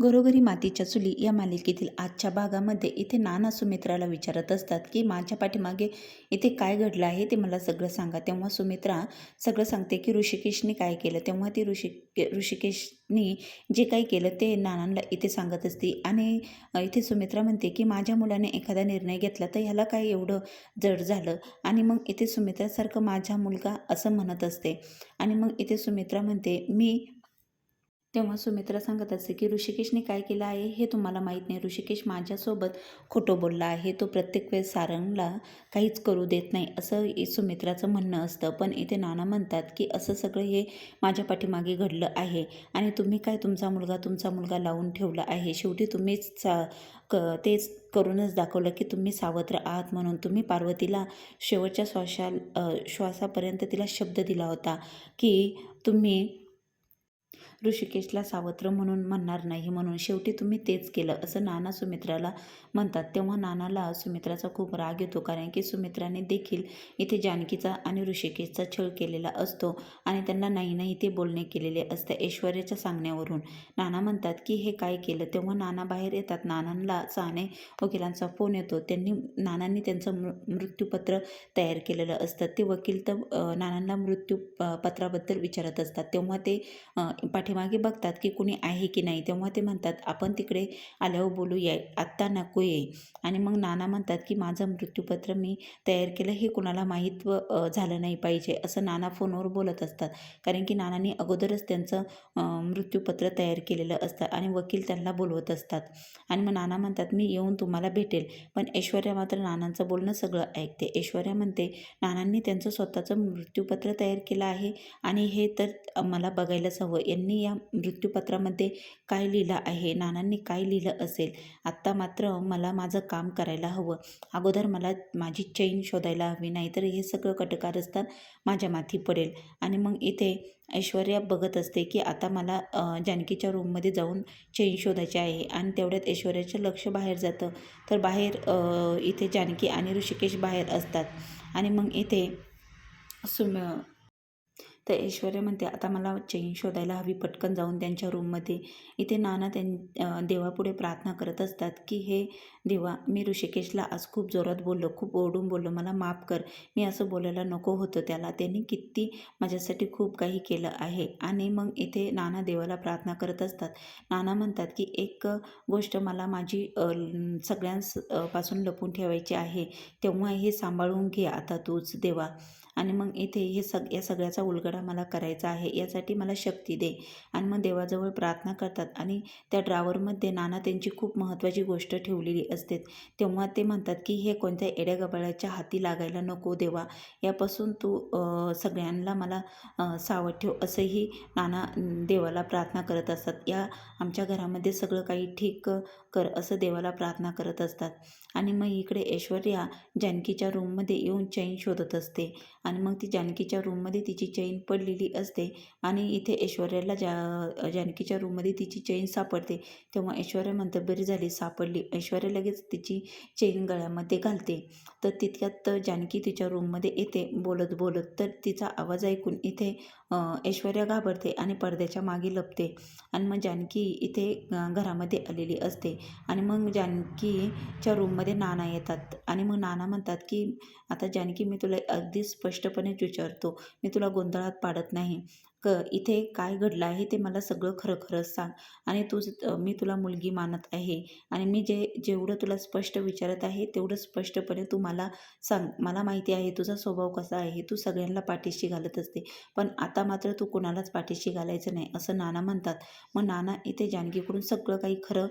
घरोघरी मातीच्या चुली या मालिकेतील आजच्या भागामध्ये इथे नाना सुमित्राला विचारत असतात की माझ्या पाठीमागे इथे काय घडलं आहे ते मला सगळं सांगा. तेव्हा सुमित्रा सगळं सांगते की ऋषिकेशने काय केलं? तेव्हा ती ऋषि ऋषिकेशनी जे काही केलं ते नानांना इथे सांगत असते आणि इथे सुमित्रा म्हणते की माझ्या मुलाने एखादा निर्णय घेतला तर ह्याला काय एवढं जड झालं? आणि मग इथे सुमित्रासारखं माझा मुलगा असं म्हणत असते. आणि मग इथे सुमित्रा म्हणते मी तेव्हा सुमित्रा सांगत असते की ऋषिकेशने काय केलं आहे हे तुम्हाला माहीत नाही. ऋषिकेश माझ्यासोबत खोटं बोलला आहे. तो प्रत्येक वेळेस सारंगला काहीच करू देत नाही. असं सुमित्राचं म्हणणं असतं. पण इथे नाना म्हणतात की असं सगळं हे माझ्या पाठीमागे घडलं आहे आणि तुम्ही काय तुमचा मुलगा तुमचा मुलगा लावून ठेवला आहे? शेवटी तुम्हीच सा क तेच करूनच दाखवलं की तुम्ही सावत्र आहात म्हणून. तुम्ही पार्वतीला शेवटच्या श्वासा श्वासापर्यंत तिला शब्द दिला होता की तुम्ही ऋषिकेशला सावत्र म्हणून म्हणणार नाही म्हणून शेवटी तुम्ही तेच केलं असं नाना सुमित्राला म्हणतात. तेव्हा नानाला सुमित्राचा खूप राग येतो कारण की सुमित्राने देखील इथे जानकीचा आणि ऋषिकेशचा छळ केलेला असतो आणि त्यांना नाही नाही ते बोलणे केलेले असते ऐश्वर्याच्या सांगण्यावरून. नाना म्हणतात की हे काय केलं? तेव्हा नाना बाहेर येतात. नानांना साने वकिलांचा फोन येतो. त्यांनी नानांनी त्यांचं मृ मृत्यूपत्र तयार केलेलं असतं. ते वकील तर नानांना मृत्यू प- पत्राबद्दल विचारत असतात. तेव्हा ते पाठी पाठीमागे बघतात की कुणी आहे की नाही. तेव्हा ते म्हणतात आपण तिकडे आल्यावर बोलू या आत्ता नको ये. आणि मग नाना म्हणतात की माझं मृत्यूपत्र मी तयार केलं हे कुणाला माहीत झालं नाही पाहिजे. असं नाना फोनवर बोलत असतात. कारण की नानांनी अगोदरच त्यांचं मृत्यूपत्र तयार केलेलं असतं आणि वकील त्यांना बोलवत असतात. आणि मग नाना म्हणतात मी येऊन तुम्हाला भेटेल. पण ऐश्वर्या मात्र नानांचं बोलणं सगळं ऐकते. ऐश्वर्या म्हणते नानांनी त्यांचं स्वतःचं मृत्यूपत्र तयार केलं आहे आणि हे तर मला बघायलाच हवं. यांनी या मृत्यूपत्रामध्ये काय लिहिलं आहे? नानांनी काय लिहिलं असेल? आत्ता मात्र मला माझं काम करायला हवं. अगोदर मला माझी चैन शोधायला हवी नाहीतर हे सगळं कटकारस्थान माझ्या माथी पडेल. आणि मग इथे ऐश्वर्या बघत असते की आता मला जानकीच्या रूममध्ये जाऊन चैन शोधायची आहे आणि तेवढ्यात ऐश्वर्याचं लक्ष बाहेर जातं. तर बाहेर इथे जानकी आणि ऋषिकेश बाहेर असतात. आणि मग इथे सुम तर ऐश्वर्या म्हणते आता मला चैन शोधायला हवी पटकन जाऊन त्यांच्या रूममध्ये. इथे नाना त्यां देवापुढे प्रार्थना करत असतात की हे देवा मी ऋषिकेशला आज खूप जोरात बोललो खूप ओरडून बोललो मला माफ कर. मी असं बोलायला नको होतं त्याला. त्यांनी किती माझ्यासाठी खूप काही केलं आहे. आणि मग इथे नाना देवाला प्रार्थना करत असतात. नाना म्हणतात की एक गोष्ट मला माझी सगळ्यांपासून पासून लपून ठेवायची आहे. तेव्हा हे सांभाळून घे आता तूच देवा. आणि मग इथे हे सग या सगळ्याचा उलगडा मला करायचा आहे यासाठी मला शक्ती दे. आणि मग देवाजवळ प्रार्थना करतात. आणि त्या ड्रावरमध्ये नाना त्यांची खूप महत्त्वाची गोष्ट ठेवलेली असते. तेव्हा ते म्हणतात की हे कोणत्या एड्या गबाळ्याच्या हाती लागायला नको देवा. यापासून तू सगळ्यांना मला सावध ठेव. असंही नाना देवाला प्रार्थना करत असतात. या आमच्या घरामध्ये सगळं काही ठीक कर असं देवाला प्रार्थना करत असतात. आणि मग इकडे ऐश्वर्या जानकीच्या रूममध्ये येऊन चैन शोधत असते. आणि मग ती जानकीच्या रूममध्ये तिची चैन पडलेली असते आणि इथे ऐश्वर्याला जा जानकीच्या रूममध्ये तिची चैन सापडते. तेव्हा ऐश्वर्या म्हणतं बरी झाली सापडली. ऐश्वर्या लगेच तिची चैन गळ्यामध्ये घालते. तर तितक्यात जानकी तिच्या रूममध्ये येते बोलत बोलत तर तिचा आवाज ऐकून इथे ऐश्वर्या घाबरते आणि पडद्याच्या मागे लपते. आणि मग जानकी इथे घरामध्ये आलेली असते. आणि मग जानकीच्या रूममध्ये नाना येतात. आणि मग नाना म्हणतात की आता जानकी मी तुला अगदी स्पष्टपणेच विचारतो. मी तुला गोंधळात पाडत नाही. क इथे काय घडलं आहे ते मला सगळं खरं खरंच सांग. आणि तू मी तुला मुलगी मानत आहे. आणि मी जे जेवढं तुला स्पष्ट विचारत आहे तेवढं स्पष्टपणे तू मला सांग. मला माहिती आहे तुझा स्वभाव कसा आहे तू सगळ्यांना पाठीशी घालत असते. पण आता मात्र तू कोणालाच पाठीशी घालायचं नाही असं नाना म्हणतात. मग नाना इथे जानकीकडून सगळं काही खरं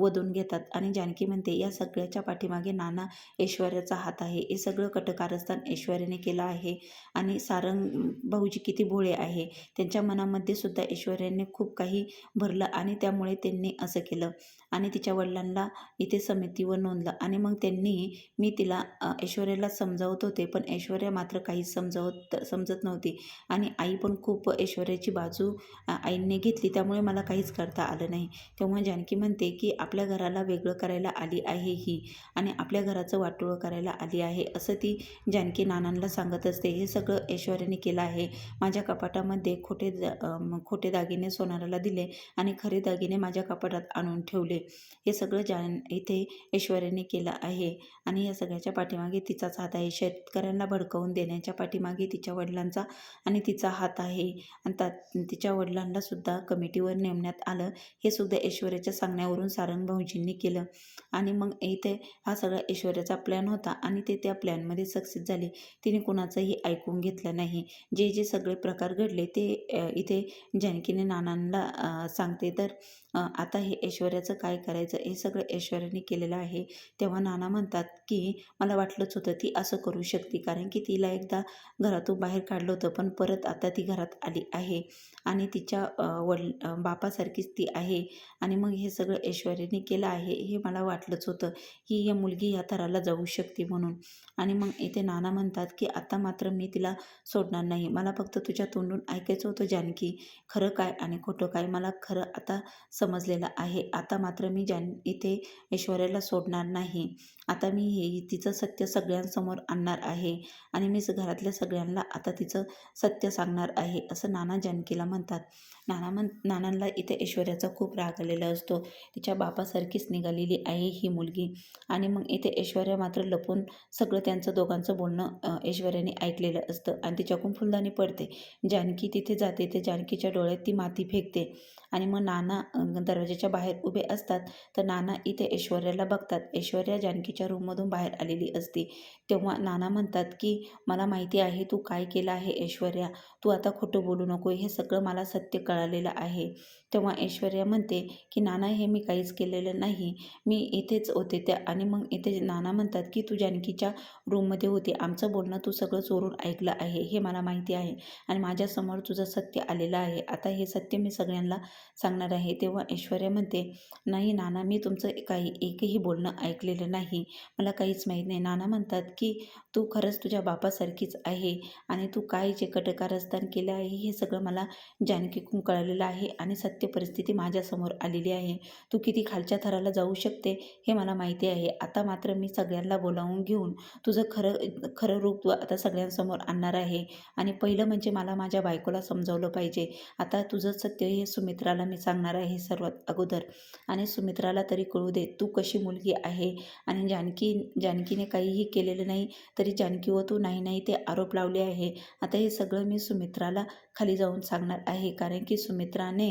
वधून घेतात. आणि जानकी म्हणते या सगळ्याच्या पाठीमागे नाना ऐश्वर्याचा हात आहे. हे सगळं कटकारस्थान ऐश्वर्याने केलं आहे. आणि सारंग भाऊजी किती भोळे आहे. त्यांच्या मनामध्ये सुद्धा ऐश्वर्याने खूप काही भरलं आणि त्यामुळे त्यांनी असं केलं. आणि तिच्या वडिलांना इथे समितीवर नोंदलं. आणि मग त्यांनी मी तिला ऐश्वर्याला समजावत होते पण ऐश्वर्या मात्र काहीच समजावत समजत नव्हती. आणि आई पण खूप ऐश्वर्याची बाजू आईने घेतली. त्यामुळे मला काहीच करता आलं नाही. तेव्हा जानकी म्हणते की आपल्या घराला वेगळं करायला आली आहे ही. आणि आपल्या घराचं वाटोळं करायला आली आहे. असं ती जानकी नानांना सांगत असते. हे सगळं ऐश्वर्याने केलं आहे. माझ्या कपाटामध्ये खोटे दा- खोटे दागिने सोनाराला दिले आणि खरे दागिने माझ्या कपाटात आणून ठेवले. हे सगळं जान इथे ऐश्वर्याने केलं आहे. आणि या सगळ्याच्या पाठीमागे तिचाच हात आहे. शेतकऱ्यांना भडकवून देण्याच्या पाठीमागे तिच्या वडिलांचा आणि तिचा हात आहे. आणि त्या तिच्या वडिलांना सुद्धा कमिटीवर नेमण्यात आलं. हे सुद्धा ऐश्वर्याच्या सांगण्यावरून सारंग भाऊजींनी केलं. आणि मग इथे हा सगळा ऐश्वर्याचा प्लॅन होता. आणि ते त्या प्लॅनमध्ये सक्सेस झाले. तिने कुणाचंही ऐकून घेतलं नाही. जे जे सगळे प्रकार घडले ते इथे जानकीने नानांना सांगते. तर आता हे ऐश्वर्याचं काय काय करायचं हे सगळं ऐश्वर्याने केलेलं आहे. तेव्हा नाना म्हणतात की मला वाटलंच होतं ती असं करू शकते कारण की तिला एकदा घरातून बाहेर काढलं होतं पण परत आता ती घरात आली आहे आणि तिच्या वडील बापासारखीच ती आहे आणि मग हे सगळं ऐश्वर्याने केलं आहे हे मला वाटलंच होतं की या मुलगी या थराला जाऊ शकते म्हणून. आणि मग इथे नाना म्हणतात की आता मात्र मी तिला सोडणार नाही. मला फक्त तुझ्या तोंडून ऐकायचं होतं जानकी. खरं काय आणि खोटं काय मला खरं आता समजलेलं आहे. आता मात्र मात्र मी जान इथे ऐश्वर्याला सोडणार नाही. आता मी हे तिचं सत्य सगळ्यांसमोर आणणार आहे आणि मी स- घरातल्या सगळ्यांना आता तिचं सत्य सांगणार आहे असं नाना जानकीला म्हणतात. नाना म्हण नानांना इथे ऐश्वर्याचा खूप राग आलेला असतो. तिच्या बापासारखीच निघालेली आहे ही मुलगी आणि मग इथे ऐश्वर्या मात्र लपून सगळं त्यांचं दोघांचं बोलणं ऐश्वर्याने ऐकलेलं असतं आणि तिच्याकून फुलदाणी पडते. जानकी तिथे जाते ते जानकीच्या डोळ्यात ती माती फेकते. आणि मग नाना दरवाजाच्या बाहेर उभे असतात. तर नाना इथे ऐश्वर्याला बघतात. ऐश्वर्या जानकीच्या रूममधून बाहेर आलेली असते. तेव्हा नाना म्हणतात की मला माहिती आहे तू काय केलं आहे ऐश्वर्या. तू आता खोटं बोलू नको. हे सगळं मला सत्य कळालेलं आहे. तेव्हा ऐश्वर्या म्हणते की नाना हे मी काहीच केलेलं नाही. मी इथेच होते त्या आणि मग इथे नाना म्हणतात की तू जानकीच्या रूममध्ये होते. आमचं बोलणं तू सगळं चोरून ऐकलं आहे. हे मला माहिती आहे आणि माझ्यासमोर तुझं सत्य आलेलं आहे. आता हे सत्य मी सगळ्यांना सांगणार आहे. तेव्हा ऐश्वर्या म्हणते नाही नाना मी तुमचं काही एकही बोलणं ऐकलेलं नाही. मला काहीच माहीत नाही. नाना म्हणतात की तू खरंच तुझ्या बापासारखीच आहे आणि तू काय जे कटकारस्थान केलं आहे हे सगळं मला जानकीकडून कळलेलं आहे आणि सत्य परिस्थिती माझ्यासमोर आलेली आहे. तू किती खालच्या थराला जाऊ शकते हे मला माहिती आहे. आता मात्र मी सगळ्यांना बोलावून घेऊन तुझं खरं खरं रूप आता सगळ्यांसमोर आणणार आहे. आणि पहिलं म्हणजे मला माझ्या बायकोला समजावलं पाहिजे. आता तुझं सत्य हे सुमित्राला मी सांगणार आहे सर्वात अगोदर. आणि सुमित्राला तरी कळू दे तू कशी मुलगी आहे. आणि जानकी जानकीने काहीही केलेलं नाही तरी जानकी व तू नाही नाही ते आरोप लावले आहे. आता हे सगळं मी सुमित्राला खाली जाऊन सांगणार आहे. कारण की सुमित्राने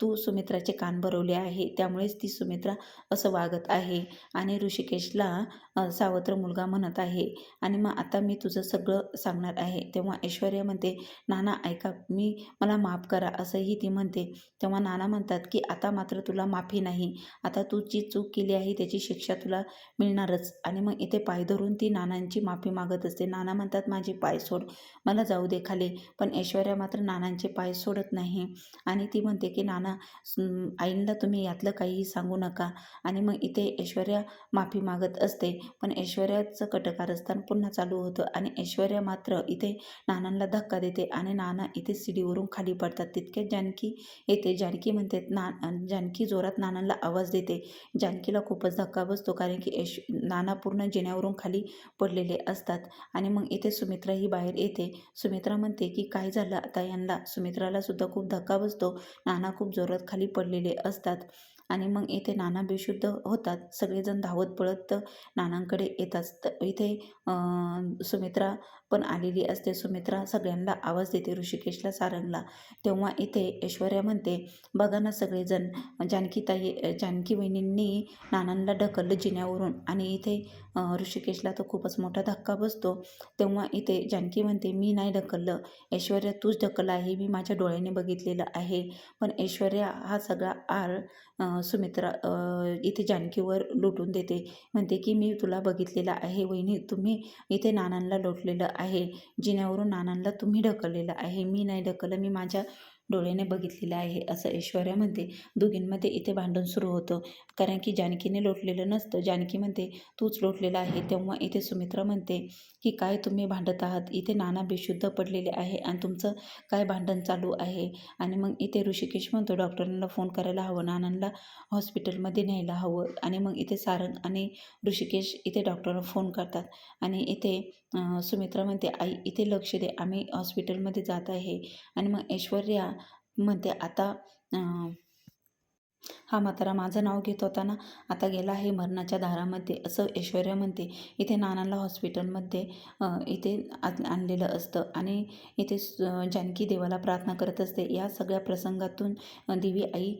तू सुमित्राचे कान भरवले आहे त्यामुळेच ती सुमित्रा असं वागत आहे. आणि ऋषिकेशला सावत्र मुलगा म्हणत आहे. आणि मग आता मी तुझं सगळं सांगणार आहे. तेव्हा ऐश्वर्या म्हणते नाना ऐका मी मला माफ करा असंही ती म्हणते. तेव्हा नाना म्हणतात की आता मात्र तुला माफी नाही. आता तू जी चूक केली आहे त्याची शिक्षा तुला मिळणारच. आणि मग इथे पाय धरून ती नानांची माफी मागत असते. नाना म्हणतात माझे पाय सोड. मला जाऊ दे खाली. पण ऐश्वर्या मात्र नानांचे पाय सोडत नाही. आणि ती म्हणते की नाना आईंना तुम्ही यातलं काहीही सांगू नका. आणि मग इथे ऐश्वर्या माफी मागत असते. पण ऐश्वर्याचं कटकारस्थान पुन्हा चालू होतं आणि ऐश्वर्या मात्र इथे नानांना धक्का देते आणि नाना इथे सिडीवरून खाली पडतात. तितक्यात जानकी येते. जानकी म्हणते ना जानकी जोरात नानांना आवाज देते. जानकीला खूपच धक्का बसतो कारण की ऐश नाना पूर्ण जिन्यावरून खाली पडलेले असतात. आणि मग इथे सुमित्रा ही बाहेर येते. सुमित्रा म्हणते की काय झालं? आता यांना सुमित्राला सुद्धा खूप धक्का बसतो. नाना खूप जोरात खाली पडलेले असतात आणि मग इथे नाना बेशुद्ध होतात. सगळेजण धावत पळत नानांकडे येतात. तर इथे सुमित्रा पण आलेली असते. सुमित्रा सगळ्यांना आवाज देते ऋषिकेशला सारंगला. तेव्हा इथे ऐश्वर्या म्हणते बघा ना सगळेजण जानकीताई जानकी वहिनींनी नानांना ढकललं जिन्यावरून आणि इथे ऋषिकेशला तर खूपच मोठा धक्का बसतो. तेव्हा इथे जानकी म्हणते मी नाही ढकललं. ऐश्वर्या तूच ढकललं आहे. मी माझ्या डोळ्याने बघितलेलं आहे. पण ऐश्वर्या हा सगळा आर सुमित्रा इथे जानकीवर लुटून देते. म्हणते की मी तुला बघितलेलं आहे वहिनी. तुम्ही इथे नानांना लोटलेलं आहे. जिन्यावरून नानांना तुम्ही ढकललेलं आहे. मी नाही ढकललं. मी माझ्या डोळ्याने बघितलेलं आहे. असं ऐश्वर्या म्हणते. दोघींमध्ये इथे भांडण सुरू होतं. कारण की जानकीने लोटलेलं नसतं. जानकी म्हणते तूच लोटलेला आहे. तेव्हा इथे सुमित्रा म्हणते की काय तुम्ही भांडत आहात? इथे नाना बेशुद्ध पडलेले आहे आणि तुमचं काय भांडण चालू आहे? आणि मग इथे ऋषिकेश म्हणतो डॉक्टरांना फोन करायला हवं नानांना हॉस्पिटलमध्ये न्यायला हवं. आणि मग इथे सारंग आणि ऋषिकेश इथे डॉक्टरांना फोन करतात. आणि इथे सुमित्रा म्हणते आई इथे लक्ष दे आम्ही हॉस्पिटलमध्ये जात आहे. आणि मग ऐश्वर्या म्हणते आता हा म्हातारा माझं नाव घेत होता ना आता गेला आहे मरणाच्या दारामध्ये असं ऐश्वर्या म्हणते. इथे नानांला हॉस्पिटलमध्ये इथे आत- आणलेलं असतं आणि इथे जानकी देवाला प्रार्थना करत असते. या सगळ्या प्रसंगातून दिवी देवी आई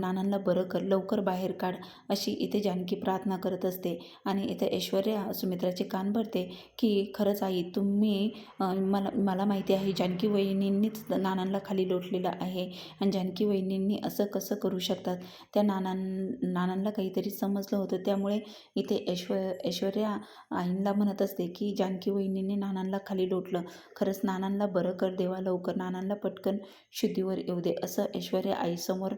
नानांना बरं कर लवकर बाहेर काढ अशी इथे जानकी प्रार्थना करत असते. आणि इथे ऐश्वर्या सुमित्राचे कान भरते की खरंच आई तुम्ही मला मला माहिती आहे जानकी वहिनींनीच नानांना खाली लोटलेलं आहे आणि जानकी वहिनींनी असं कसं करू असतात त्या नानां नानांना काहीतरी समजलं होतं. त्यामुळे इथे ऐश्व ऐश्वर्या आईंना म्हणत असते की जानकी वहिनीने नानांना खाली लोटलं. खरंच नानांना बरं कर देवा लवकर. नानांना पटकन शुद्धीवर येऊ दे. असं ऐश्वर्या आईसमोर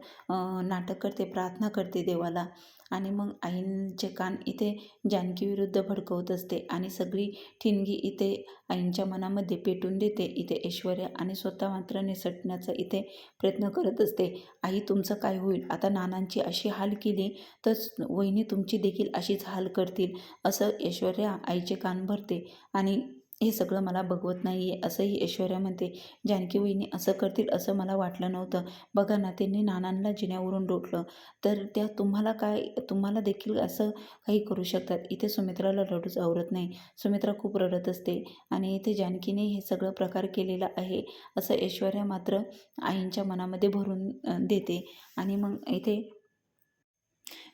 नाटक करते प्रार्थना करते देवाला. आणि मग आईंचे कान इथे जानकीविरुद्ध भडकवत असते आणि सगळी ठिणगी इथे आईंच्या मनामध्ये पेटून देते. इथे ऐश्वर्या आणि स्वतः मात्र निसटण्याचा इथे प्रयत्न करत असते. आई तुमचं काय होईल? आता नानांची अशी हाल केली तर वहिनी तुमची देखील अशीच हाल करतील असं ऐश्वर्या आईचे कान भरते आणि हे सगळं मला बघवत नाही आहे असंही ऐश्वर्या म्हणते. जानकी वहिनी असं करतील असं मला वाटलं नव्हतं. बघा ना त्यांनी नानांना जिन्यावरून लोटलं तर त्या तुम्हाला काय तुम्हाला देखील असं काही करू शकतात? इथे सुमित्राला रडूच आवरत नाही. सुमित्रा खूप रडत असते आणि इथे जानकीने हे सगळं प्रकार केलेला आहे असं ऐश्वर्या मात्र आईंच्या मनामध्ये भरून देते. आणि मग इथे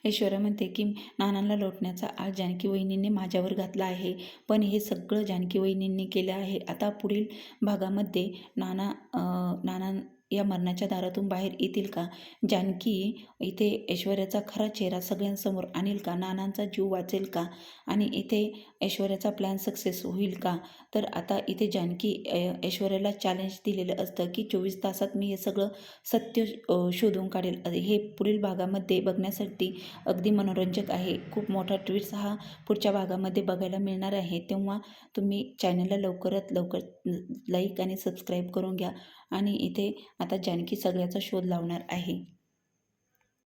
ऐश्वर्या म्हणते की नानांना लोटण्याचा आज जानकी वहिनींनी माझ्यावर घातला आहे. पण हे सगळं जानकी वहिनींनी केलं आहे. आता पुढील भागामध्ये नाना नाना या मरणाच्या दारातून बाहेर येतील का? जानकी इथे ऐश्वर्याचा खरा चेहरा सगळ्यांसमोर आणील का? नानांचा जीव वाचेल का? आणि इथे ऐश्वर्याचा प्लॅन सक्सेस होईल का? तर आता इथे जानकी ऐश्वर्याला चॅलेंज दिलेलं असतं की चोवीस तासात मी हे सगळं सत्य शोधून काढेल. हे पुढील भागामध्ये बघण्यासाठी अगदी मनोरंजक आहे. खूप मोठा ट्विट्स हा पुढच्या भागामध्ये बघायला मिळणार आहे. तेव्हा तुम्ही चॅनलला लवकरात लवकर लाईक आणि सबस्क्राईब करून घ्या. आणि इथे आता जानकी सगळ्याचा शोध लावणार आहे.